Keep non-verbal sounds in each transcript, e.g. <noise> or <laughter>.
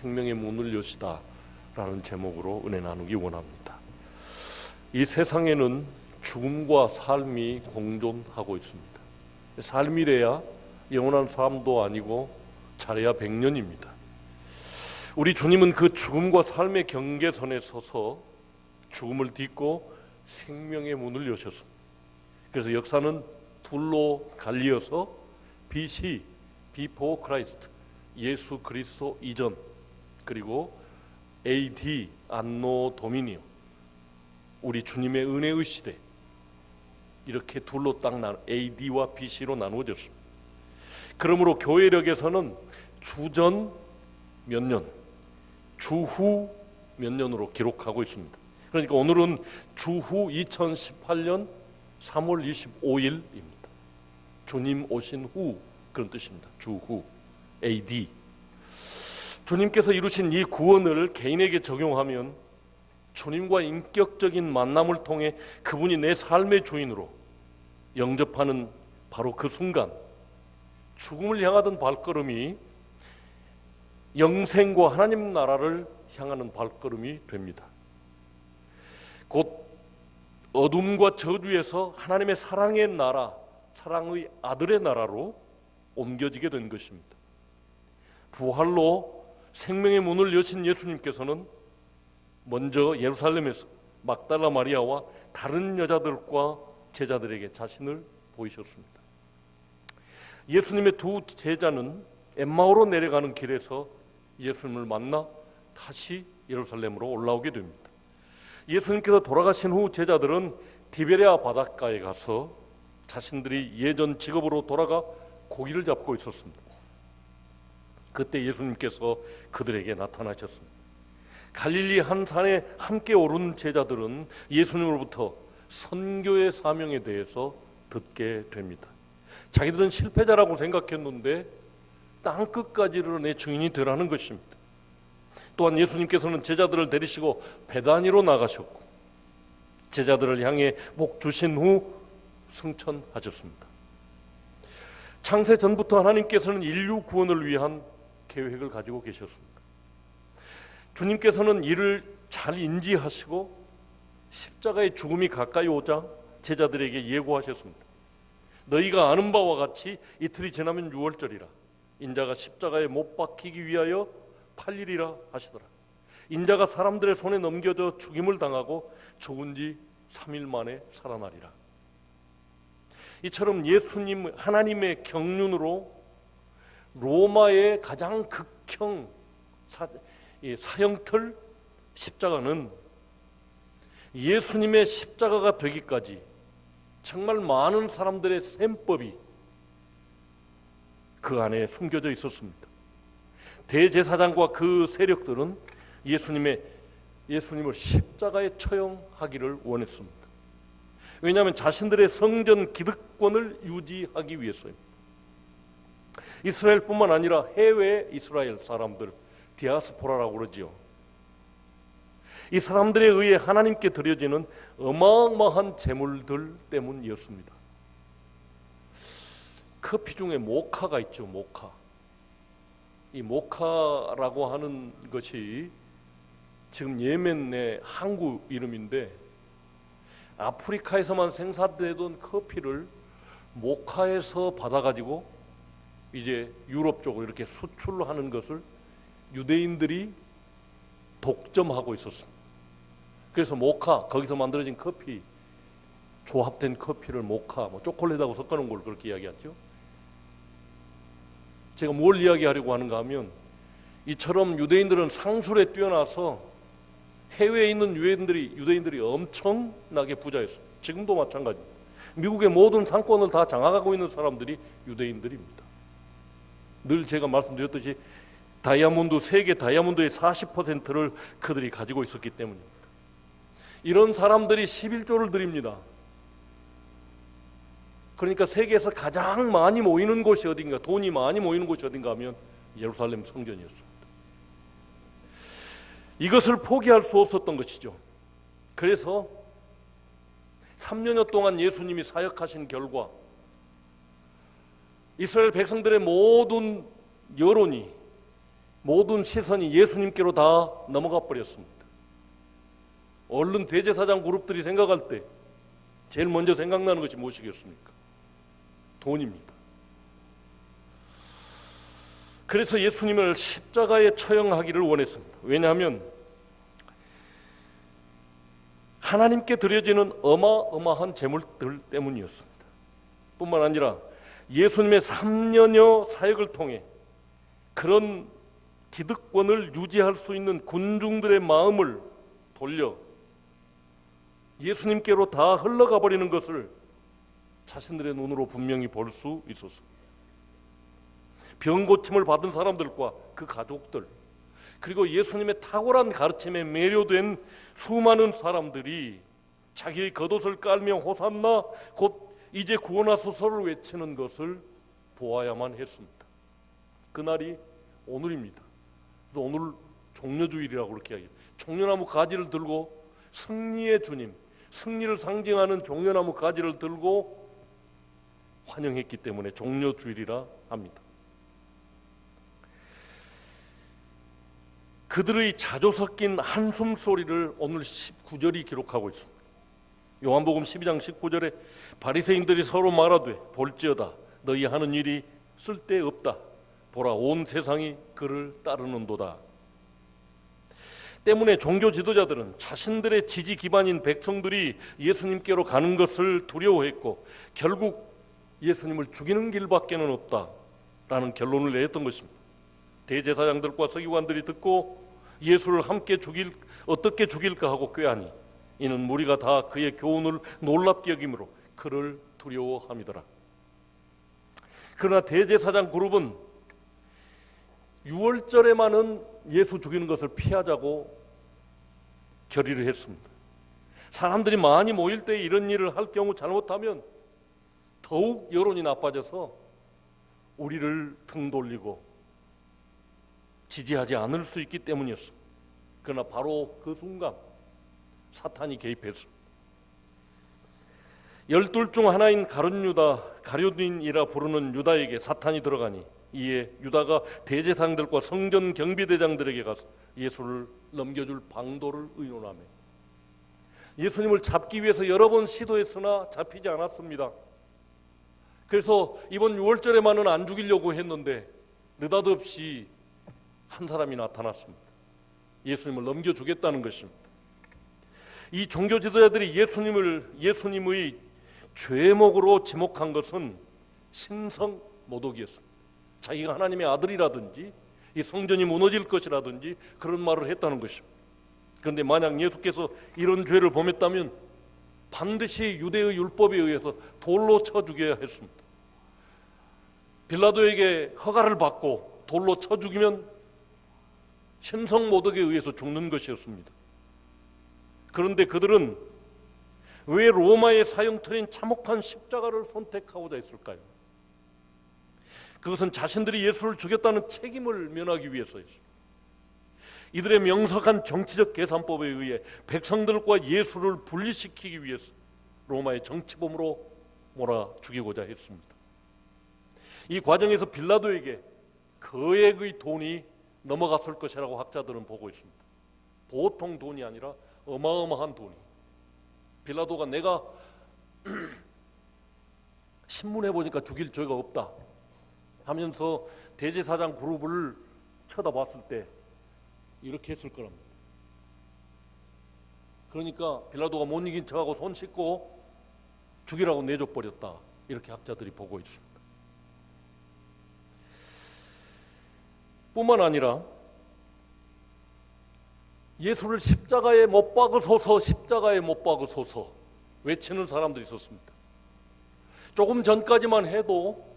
생명의 문을 여시다 라는 제목으로 은혜 나누기 원합니다. 이 세상에는 죽음과 삶이 공존하고 있습니다. 삶이래야 영원한 삶도 아니고 잘해야 백년입니다. 우리 주님은 그 죽음과 삶의 경계선에 서서 죽음을 딛고 생명의 문을 여셨습니다. 그래서 역사는 둘로 갈리어서 BC, Before Christ, 예수 그리스도 이전 그리고 AD 안노 도미니오 우리 주님의 은혜의 시대 이렇게 둘로 딱 나 AD와 BC로 나누어졌습니다. 그러므로 교회력에서는 주전 몇 년, 주후 몇 년으로 기록하고 있습니다. 그러니까 오늘은 주후 2018년 3월 25일입니다. 주님 오신 후 그런 뜻입니다. 주후 AD 주님께서 이루신 이 구원을 개인에게 적용하면 주님과 인격적인 만남을 통해 그분이 내 삶의 주인으로 영접하는 바로 그 순간 죽음을 향하던 발걸음이 영생과 하나님 나라를 향하는 발걸음이 됩니다. 곧 어둠과 저주에서 하나님의 사랑의 나라, 사랑의 아들의 나라로 옮겨지게 된 것입니다. 부활로 생명의 문을 여신 예수님께서는 먼저 예루살렘에서 막달라 마리아와 다른 여자들과 제자들에게 자신을 보이셨습니다. 예수님의 두 제자는 엠마오로 내려가는 길에서 예수님을 만나 다시 예루살렘으로 올라오게 됩니다. 예수님께서 돌아가신 후 제자들은 디베레아 바닷가에 가서 자신들이 예전 직업으로 돌아가 고기를 잡고 있었습니다. 그때 예수님께서 그들에게 나타나셨습니다. 갈릴리 한 산에 함께 오른 제자들은 예수님으로부터 선교의 사명에 대해서 듣게 됩니다. 자기들은 실패자라고 생각했는데 땅 끝까지를 내 증인이 되라는 것입니다. 또한 예수님께서는 제자들을 데리시고 베다니로 나가셨고 제자들을 향해 목 주신 후 승천하셨습니다. 창세 전부터 하나님께서는 인류 구원을 위한 계획을 가지고 계셨습니다. 주님께서는 이를 잘 인지하시고 십자가의 죽음이 가까이 오자 제자들에게 예고하셨습니다. 너희가 아는 바와 같이 이틀이 지나면 유월절이라 인자가 십자가에 못 박히기 위하여 팔리리라 하시더라. 인자가 사람들의 손에 넘겨져 죽임을 당하고 죽은 지 3일 만에 살아나리라. 이처럼 예수님 하나님의 경륜으로 로마의 가장 극형 사, 사형틀 십자가는 예수님의 십자가가 되기까지 정말 많은 사람들의 셈법이 그 안에 숨겨져 있었습니다. 대제사장과 그 세력들은 예수님의 예수님을 십자가에 처형하기를 원했습니다. 왜냐하면 자신들의 성전 기득권을 유지하기 위해서입니다. 이스라엘뿐만 아니라 해외 이스라엘 사람들 디아스포라라고 그러지요. 이 사람들에 의해 하나님께 드려지는 어마어마한 재물들 때문이었습니다. 커피 중에 모카가 있죠, 모카. 이 모카라고 하는 것이 지금 예멘 내 항구 이름인데 아프리카에서만 생산되던 커피를 모카에서 받아가지고 이제 유럽 쪽으로 이렇게 수출하는 것을 유대인들이 독점하고 있었습니다. 그래서 모카 거기서 만들어진 커피 조합된 커피를 모카 뭐 초콜릿하고 섞어놓은 걸 그렇게 이야기하죠. 제가 뭘 이야기하려고 하는가 하면 이처럼 유대인들은 상술에 뛰어나서 해외에 있는 유대인들이 유대인들이 엄청나게 부자였어요. 지금도 마찬가지입니다. 미국의 모든 상권을 다 장악하고 있는 사람들이 유대인들입니다. 늘 제가 말씀드렸듯이 다이아몬드 세계 다이아몬드의 40%를 그들이 가지고 있었기 때문입니다. 이런 사람들이 11조를 드립니다. 그러니까 세계에서 가장 많이 모이는 곳이 어딘가, 돈이 많이 모이는 곳이 어딘가 하면 예루살렘 성전이었습니다. 이것을 포기할 수 없었던 것이죠. 그래서 3년여 동안 예수님이 사역하신 결과 이스라엘 백성들의 모든 여론이 모든 시선이 예수님께로 다 넘어가 버렸습니다. 얼른 대제사장 그룹들이 생각할 때 제일 먼저 생각나는 것이 무엇이겠습니까? 돈입니다. 그래서 예수님을 십자가에 처형하기를 원했습니다. 왜냐하면 하나님께 드려지는 어마어마한 재물들 때문이었습니다. 뿐만 아니라 예수님의 3년여 사역을 통해 그런 기득권을 유지할 수 있는 군중들의 마음을 돌려 예수님께로 다 흘러가 버리는 것을 자신들의 눈으로 분명히 볼 수 있었습니다. 병 고침을 받은 사람들과 그 가족들 그리고 예수님의 탁월한 가르침에 매료된 수많은 사람들이 자기의 겉옷을 깔며 호산나 곧 이제 구원하소서를 외치는 것을 보아야만 했습니다. 그날이 오늘입니다. 그래서 오늘 종려주일이라고 그렇게 이야기해요. 종려나무 가지를 들고 승리의 주님, 승리를 상징하는 종려나무 가지를 들고 환영했기 때문에 종려주일이라 합니다. 그들의 자조 섞인 한숨 소리를 오늘 19절이 기록하고 있습니다. 요한복음 12장 19절에 바리새인들이 서로 말하되 볼지어다 너희 하는 일이 쓸데없다 보라 온 세상이 그를 따르는도다. 때문에 종교 지도자들은 자신들의 지지 기반인 백성들이 예수님께로 가는 것을 두려워했고 결국 예수님을 죽이는 길밖에는 없다라는 결론을 내렸던 것입니다. 대제사장들과 서기관들이 듣고 예수를 함께 죽일 어떻게 죽일까 하고 꾀하니 이는 무리가 다 그의 교훈을 놀랍게 여김으로 그를 두려워함이더라. 그러나 대제사장 그룹은 6월절에만은 예수 죽이는 것을 피하자고 결의를 했습니다. 사람들이 많이 모일 때 이런 일을 할 경우 잘못하면 더욱 여론이 나빠져서 우리를 등 돌리고 지지하지 않을 수 있기 때문이었습니다. 그러나 바로 그 순간 사탄이 개입했습니다. 열둘 중 하나인 가룟 유다, 가룟인이라 부르는 유다에게 사탄이 들어가니 이에 유다가 대제사장들과 성전 경비대장들에게 가서 예수를 넘겨줄 방도를 의논하며 예수님을 잡기 위해서 여러 번 시도했으나 잡히지 않았습니다. 그래서 이번 6월절에만은 안 죽이려고 했는데 느닷없이 한 사람이 나타났습니다. 예수님을 넘겨주겠다는 것입니다. 이 종교 지도자들이 예수님을 예수님의 죄목으로 지목한 것은 신성 모독이었습니다. 자기가 하나님의 아들이라든지 이 성전이 무너질 것이라든지 그런 말을 했다는 것입니다. 그런데 만약 예수께서 이런 죄를 범했다면 반드시 유대의 율법에 의해서 돌로 쳐 죽여야 했습니다. 빌라도에게 허가를 받고 돌로 쳐 죽이면 신성 모독에 의해서 죽는 것이었습니다. 그런데 그들은 왜 로마의 사형틀인 참혹한 십자가를 선택하고자 했을까요? 그것은 자신들이 예수를 죽였다는 책임을 면하기 위해서였습니다. 이들의 명석한 정치적 계산법에 의해 백성들과 예수를 분리시키기 위해서 로마의 정치범으로 몰아 죽이고자 했습니다. 이 과정에서 빌라도에게 거액의 돈이 넘어갔을 것이라고 학자들은 보고 있습니다. 보통 돈이 아니라 어마어마한 돈이. 빌라도가 내가 <clears throat> 신문에 보니까 죽일 죄가 없다 하면서 대제사장 그룹을 쳐다봤을 때 이렇게 했을 거랍니다. 그러니까 빌라도가 못 이긴 척하고 손 씻고 죽이라고 내줘 버렸다. 이렇게 학자들이 보고 있습니다. 뿐만 아니라 예수를 십자가에 못 박으소서 십자가에 못 박으소서 외치는 사람들이 있었습니다. 조금 전까지만 해도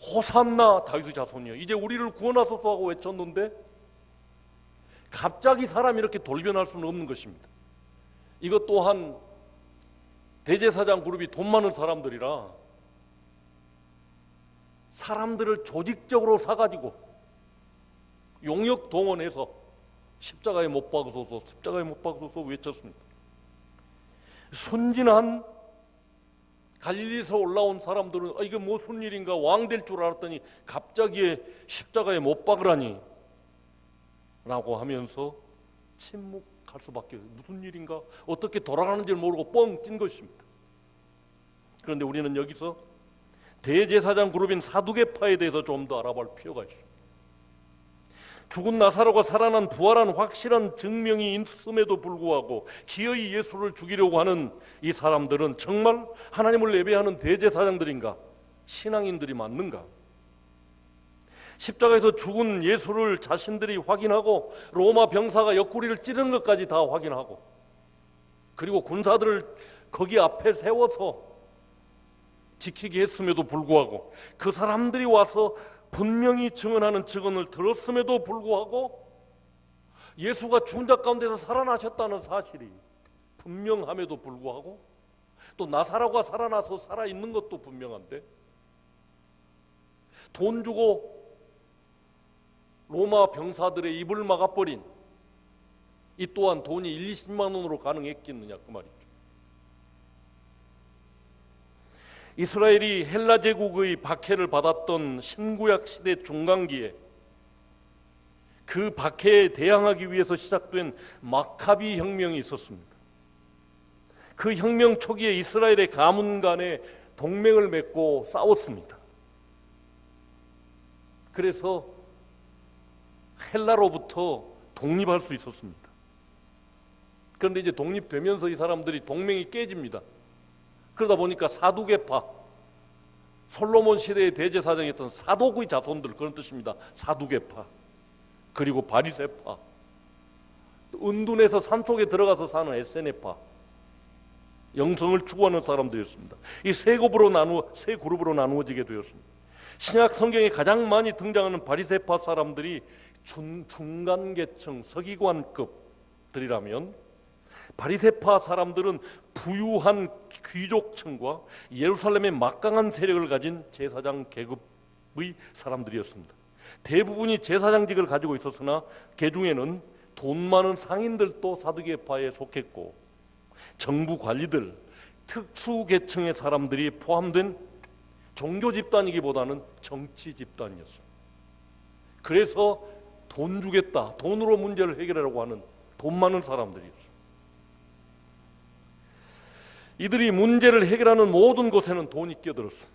호산나 다윗의 자손이여 이제 우리를 구원하소서 하고 외쳤는데 갑자기 사람이 이렇게 돌변할 수는 없는 것입니다. 이것 또한 대제사장 그룹이 돈 많은 사람들이라 사람들을 조직적으로 사가지고 용역 동원해서 십자가에 못 박으소서 십자가에 못 박으소서 외쳤습니다. 순진한 갈릴리에서 올라온 사람들은 아, 이게 무슨 일인가 왕 될 줄 알았더니 갑자기 십자가에 못 박으라니 라고 하면서 침묵할 수밖에 무슨 일인가 어떻게 돌아가는지 모르고 뻥 찐 것입니다. 그런데 우리는 여기서 대제사장 그룹인 사두개파에 대해서 좀 더 알아볼 필요가 있습니다. 죽은 나사로가 살아난 부활한 확실한 증명이 있음에도 불구하고 기어이 예수를 죽이려고 하는 이 사람들은 정말 하나님을 예배하는 대제사장들인가? 신앙인들이 맞는가? 십자가에서 죽은 예수를 자신들이 확인하고 로마 병사가 옆구리를 찌르는 것까지 다 확인하고 그리고 군사들을 거기 앞에 세워서 지키게 했음에도 불구하고 그 사람들이 와서 분명히 증언하는 증언을 들었음에도 불구하고 예수가 죽은 자 가운데서 살아나셨다는 사실이 분명함에도 불구하고 또 나사로가 살아나서 살아 있는 것도 분명한데 돈 주고 로마 병사들의 입을 막아버린 이 또한 돈이 1, 20만 원으로 가능했겠느냐 그 말이죠. 이스라엘이 헬라 제국의 박해를 받았던 신구약 시대 중간기에 그 박해에 대항하기 위해서 시작된 마카비 혁명이 있었습니다. 그 혁명 초기에 이스라엘의 가문 간에 동맹을 맺고 싸웠습니다. 그래서 헬라로부터 독립할 수 있었습니다. 그런데 이제 독립되면서 이 사람들이 동맹이 깨집니다. 그러다 보니까 사두개파 솔로몬 시대의 대제사장이었던 사독의 자손들 그런 뜻입니다. 사두개파 그리고 바리새파 은둔해서 산속에 들어가서 사는 에세네파 영성을 추구하는 사람들이었습니다. 이 세 그룹으로 나누어 세 그룹으로 나누어지게 되었습니다. 신약 성경에 가장 많이 등장하는 바리새파 사람들이 중, 중간 계층 서기관급들이라면 바리새파 사람들은 부유한 귀족층과 예루살렘의 막강한 세력을 가진 제사장 계급의 사람들이었습니다. 대부분이 제사장직을 가지고 있었으나 그 중에는 돈 많은 상인들도 사두개파에 속했고 정부 관리들 특수 계층의 사람들이 포함된 종교 집단이기보다는 정치 집단이었습니다. 그래서 돈 주겠다, 돈으로 문제를 해결하려고 하는 돈 많은 사람들이었습니다. 이들이 문제를 해결하는 모든 곳에는 돈이 끼어들었습니다.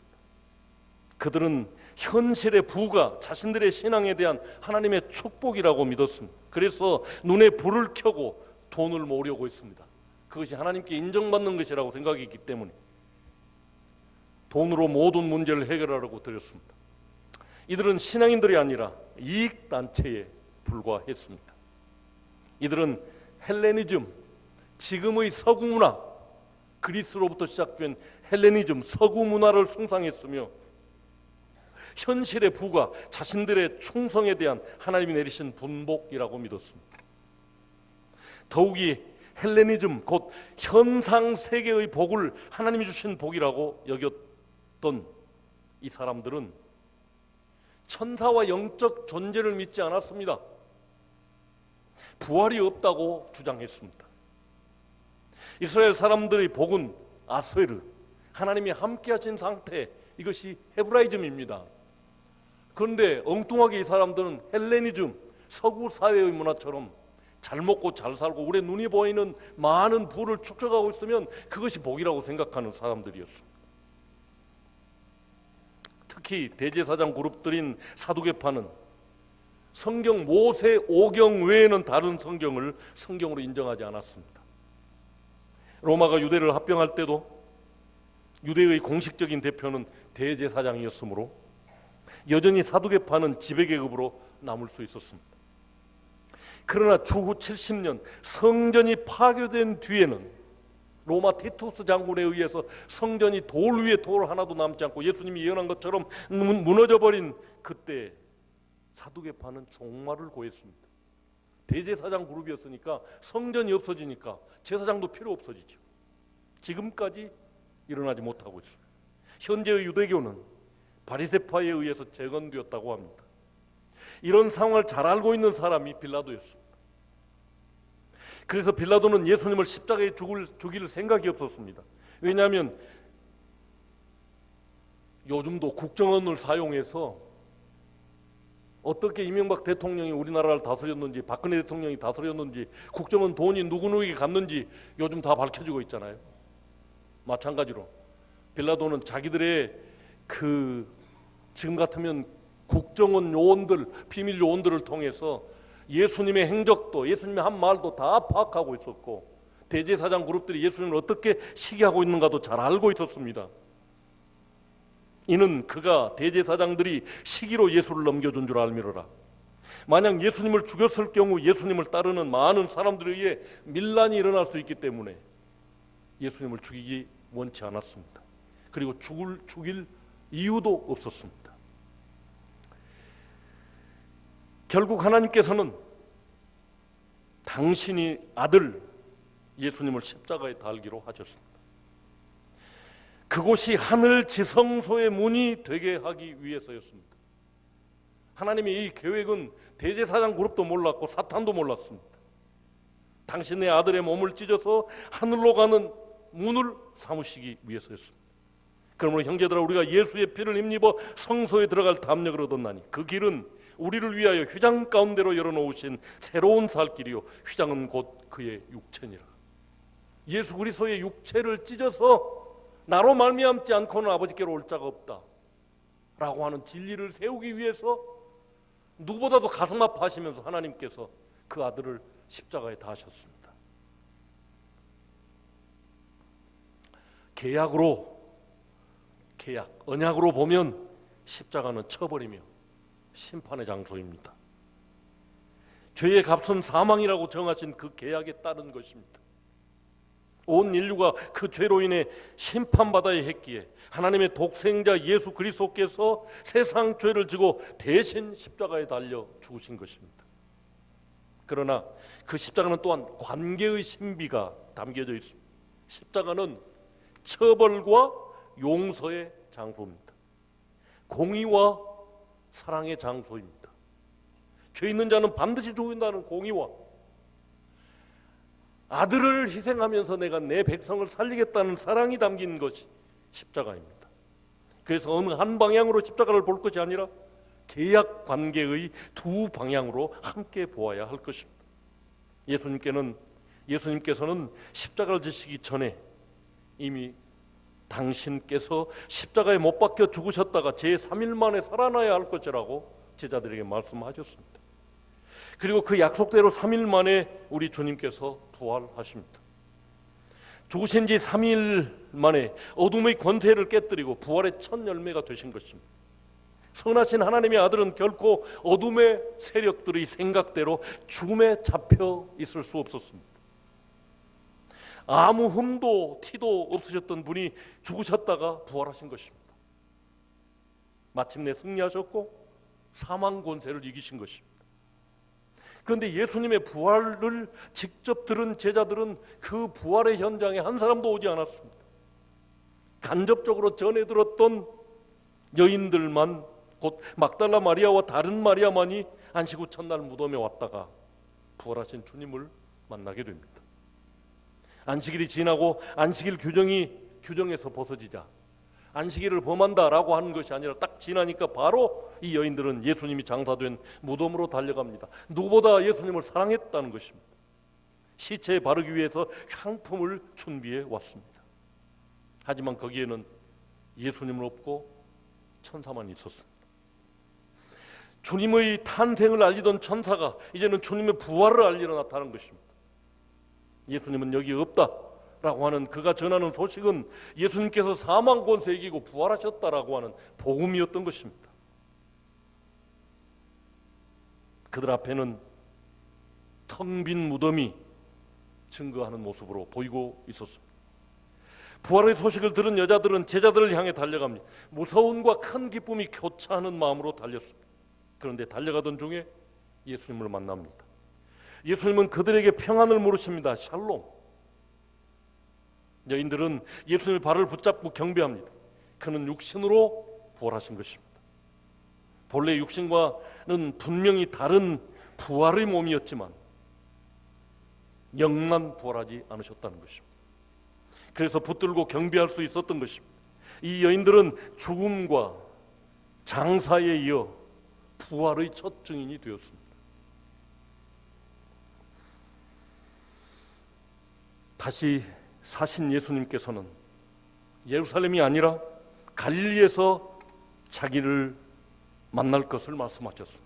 그들은 현실의 부가 자신들의 신앙에 대한 하나님의 축복이라고 믿었습니다. 그래서 눈에 불을 켜고 돈을 모으려고 했습니다. 그것이 하나님께 인정받는 것이라고 생각했기 때문에 돈으로 모든 문제를 해결하려고 들였습니다. 이들은 신앙인들이 아니라 이익 단체에 불과했습니다. 이들은 헬레니즘, 지금의 서구 문화, 그리스로부터 시작된 헬레니즘, 서구 문화를 숭상했으며 현실의 부가 자신들의 충성에 대한 하나님이 내리신 분복이라고 믿었습니다. 더욱이 헬레니즘 곧 현상 세계의 복을 하나님이 주신 복이라고 여겼던 이 사람들은 천사와 영적 존재를 믿지 않았습니다. 부활이 없다고 주장했습니다. 이스라엘 사람들의 복은 아스웨르 하나님이 함께 하신 상태 이것이 헤브라이즘입니다. 그런데 엉뚱하게 이 사람들은 헬레니즘 서구 사회의 문화처럼 잘 먹고 잘 살고 우리 눈이 보이는 많은 부를 축적하고 있으면 그것이 복이라고 생각하는 사람들이었습니다. 특히 대제사장 그룹들인 사두개파는 성경 모세 오경 외에는 다른 성경을 성경으로 인정하지 않았습니다. 로마가 유대를 합병할 때도 유대의 공식적인 대표는 대제사장이었으므로 여전히 사두개파는 지배계급으로 남을 수 있었습니다. 그러나 추후 70년 성전이 파괴된 뒤에는 로마 티투스 장군에 의해서 성전이 돌 위에 돌 하나도 남지 않고 예수님이 예언한 것처럼 문- 무너져버린 그때 사두개파는 종말을 고했습니다. 대제사장 그룹이었으니까 성전이 없어지니까 제사장도 필요 없어지죠. 지금까지 일어나지 못하고 있습니다. 현재의 유대교는 바리새파에 의해서 재건되었다고 합니다. 이런 상황을 잘 알고 있는 사람이 빌라도였습니다. 그래서 빌라도는 예수님을 십자가에 죽을, 죽일 생각이 없었습니다. 왜냐하면 요즘도 국정원을 사용해서 어떻게 이명박 대통령이 우리나라를 다스렸는지 박근혜 대통령이 다스렸는지 국정원 돈이 누구누구에게 갔는지 요즘 다 밝혀지고 있잖아요. 마찬가지로 빌라도는 자기들의 그 지금 같으면 국정원 요원들 비밀 요원들을 통해서 예수님의 행적도 예수님의 한 말도 다 파악하고 있었고 대제사장 그룹들이 예수님을 어떻게 시기하고 있는가도 잘 알고 있었습니다. 이는 그가 대제사장들이 시기로 예수를 넘겨준 줄 알미러라. 만약 예수님을 죽였을 경우 예수님을 따르는 많은 사람들에 의해 밀란이 일어날 수 있기 때문에 예수님을 죽이기 원치 않았습니다. 그리고 죽을 죽일 이유도 없었습니다. 결국 하나님께서는 당신이 아들 예수님을 십자가에 달기로 하셨습니다. 그곳이 하늘 지성소의 문이 되게 하기 위해서였습니다. 하나님의 이 계획은 대제사장 그룹도 몰랐고 사탄도 몰랐습니다. 당신의 아들의 몸을 찢어서 하늘로 가는 문을 삼으시기 위해서였습니다. 그러므로 형제들아 우리가 예수의 피를 힘입어 성소에 들어갈 담력을 얻었나니 그 길은 우리를 위하여 휘장 가운데로 열어놓으신 새로운 살 길이요 휘장은 곧 그의 육체니라. 예수 그리스도의 육체를 찢어서 나로 말미암지 않고는 아버지께로 올 자가 없다. 라고 하는 진리를 세우기 위해서 누구보다도 가슴 아파하시면서 하나님께서 그 아들을 십자가에 다하셨습니다. 계약으로 계약 언약으로 보면 십자가는 처벌이며 심판의 장소입니다. 죄의 값은 사망이라고 정하신 그 계약에 따른 것입니다. 온 인류가 그 죄로 인해 심판받아야 했기에 하나님의 독생자 예수 그리스도께서 세상 죄를 지고 대신 십자가에 달려 죽으신 것입니다. 그러나 그 십자가는 또한 관계의 신비가 담겨져 있습니다. 십자가는 처벌과 용서의 장소입니다. 공의와 사랑의 장소입니다. 죄 있는 자는 반드시 죽는다는 공의와 아들을 희생하면서 내가 내 백성을 살리겠다는 사랑이 담긴 것이 십자가입니다. 그래서 어느 한 방향으로 십자가를 볼 것이 아니라 계약 관계의 두 방향으로 함께 보아야 할 것입니다. 예수님께는 예수님께서는 십자가를 지시기 전에 이미 당신께서 십자가에 못 박혀 죽으셨다가 제 3일 만에 살아나야 할 것이라고 제자들에게 말씀하셨습니다. 그리고 그 약속대로 3일 만에 우리 주님께서 부활하십니다. 죽으신 지 3일 만에 어둠의 권세를 깨뜨리고 부활의 첫 열매가 되신 것입니다. 선하신 하나님의 아들은 결코 어둠의 세력들의 생각대로 죽음에 잡혀 있을 수 없었습니다. 아무 흠도 티도 없으셨던 분이 죽으셨다가 부활하신 것입니다. 마침내 승리하셨고 사망 권세를 이기신 것입니다. 그런데 예수님의 부활을 직접 들은 제자들은 그 부활의 현장에 한 사람도 오지 않았습니다. 간접적으로 전해 들었던 여인들만 곧 막달라 마리아와 다른 마리아만이 안식 후 첫날 무덤에 왔다가 부활하신 주님을 만나게 됩니다. 안식일이 지나고 안식일 규정이 규정에서 벗어지자 안식일을 범한다라고 하는 것이 아니라 딱 지나니까 바로 이 여인들은 예수님이 장사된 무덤으로 달려갑니다. 누구보다 예수님을 사랑했다는 것입니다. 시체에 바르기 위해서 향품을 준비해 왔습니다. 하지만 거기에는 예수님은 없고 천사만 있었습니다. 주님의 탄생을 알리던 천사가 이제는 주님의 부활을 알리러 나타난 것입니다. 예수님은 여기 없다. 라고 하는 그가 전하는 소식은 예수님께서 사망 권세 이기고 부활하셨다라고 하는 복음이었던 것입니다. 그들 앞에는 텅 빈 무덤이 증거하는 모습으로 보이고 있었습니다. 부활의 소식을 들은 여자들은 제자들을 향해 달려갑니다. 무서움과 큰 기쁨이 교차하는 마음으로 달렸습니다. 그런데 달려가던 중에 예수님을 만납니다. 예수님은 그들에게 평안을 물으십니다. 샬롬. 여인들은 예수님의 발을 붙잡고 경배합니다. 그는 육신으로 부활하신 것입니다. 본래 육신과는 분명히 다른 부활의 몸이었지만 영만 부활하지 않으셨다는 것입니다. 그래서 붙들고 경배할 수 있었던 것입니다. 이 여인들은 죽음과 장사에 이어 부활의 첫 증인이 되었습니다. 다시 사신 예수님께서는 예루살렘이 아니라 갈릴리에서 자기를 만날 것을 말씀하셨습니다.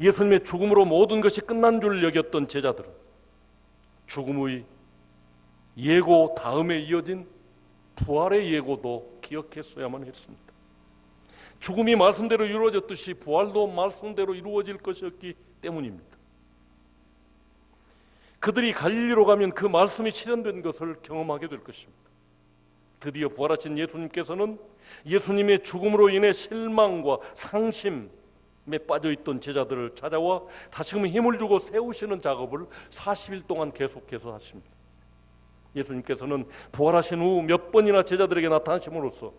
예수님의 죽음으로 모든 것이 끝난 줄 여겼던 제자들은 죽음의 예고 다음에 이어진 부활의 예고도 기억했어야만 했습니다. 죽음이 말씀대로 이루어졌듯이 부활도 말씀대로 이루어질 것이었기 때문입니다. 그들이 갈릴리로 가면 그 말씀이 실현된 것을 경험하게 될 것입니다. 드디어 부활하신 예수님께서는 예수님의 죽음으로 인해 실망과 상심에 빠져 있던 제자들을 찾아와 다시금 힘을 주고 세우시는 작업을 40일 동안 계속해서 하십니다. 예수님께서는 부활하신 후 몇 번이나 제자들에게 나타나심으로써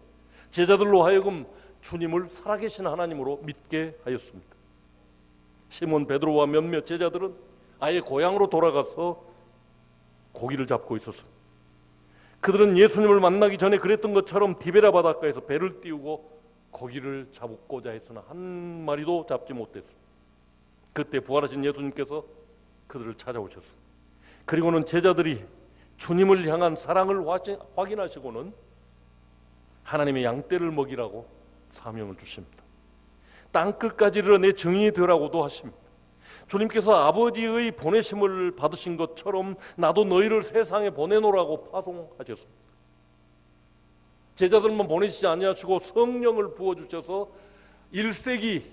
제자들로 하여금 주님을 살아계신 하나님으로 믿게 하였습니다. 시몬 베드로와 몇몇 제자들은 아예 고향으로 돌아가서 고기를 잡고 있었습니다. 그들은 예수님을 만나기 전에 그랬던 것처럼 디베라 바닷가에서 배를 띄우고 고기를 잡고자 했으나 한 마리도 잡지 못했습니다. 그때 부활하신 예수님께서 그들을 찾아오셨습니다. 그리고는 제자들이 주님을 향한 사랑을 확인하시고는 하나님의 양떼를 먹이라고 사명을 주십니다. 땅 끝까지 이르러 내 증인이 되라고도 하십니다. 주님께서 아버지의 보내심을 받으신 것처럼 나도 너희를 세상에 보내노라고 파송하셨습니다. 제자들만 보내시지 아니하시고 성령을 부어 주셔서 1세기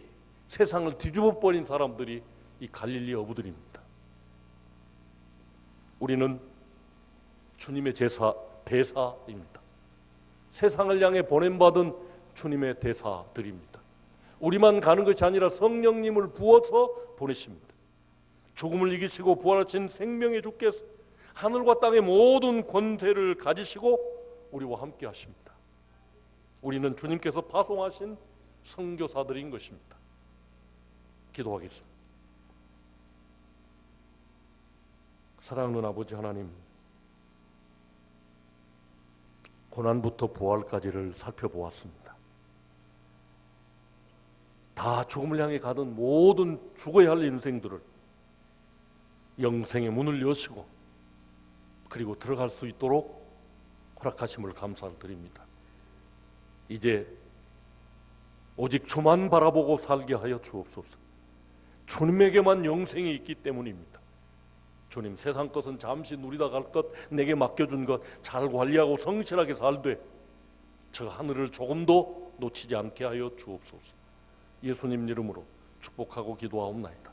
세상을 뒤집어 버린 사람들이 이 갈릴리 어부들입니다. 우리는 주님의 제사 대사입니다. 세상을 향해 보냄 받은 주님의 대사들입니다. 우리만 가는 것이 아니라 성령님을 부어서 보내십니다. 죽음을 이기시고 부활하신 생명의 주께서 하늘과 땅의 모든 권세를 가지시고 우리와 함께 하십니다. 우리는 주님께서 파송하신 선교사들인 것입니다. 기도하겠습니다. 사랑하는 아버지 하나님, 고난부터 부활까지를 살펴보았습니다. 다 죽음을 향해 가던 모든 죽어야 할 인생들을 영생의 문을 여시고 그리고 들어갈 수 있도록 허락하심을 감사를 드립니다. 이제 오직 주만 바라보고 살게 하여 주옵소서. 주님에게만 영생이 있기 때문입니다. 주님 세상 것은 잠시 누리다 갈 것 내게 맡겨준 것 잘 관리하고 성실하게 살되 저 하늘을 조금도 놓치지 않게 하여 주옵소서. 예수님 이름으로 축복하고 기도하옵나이다.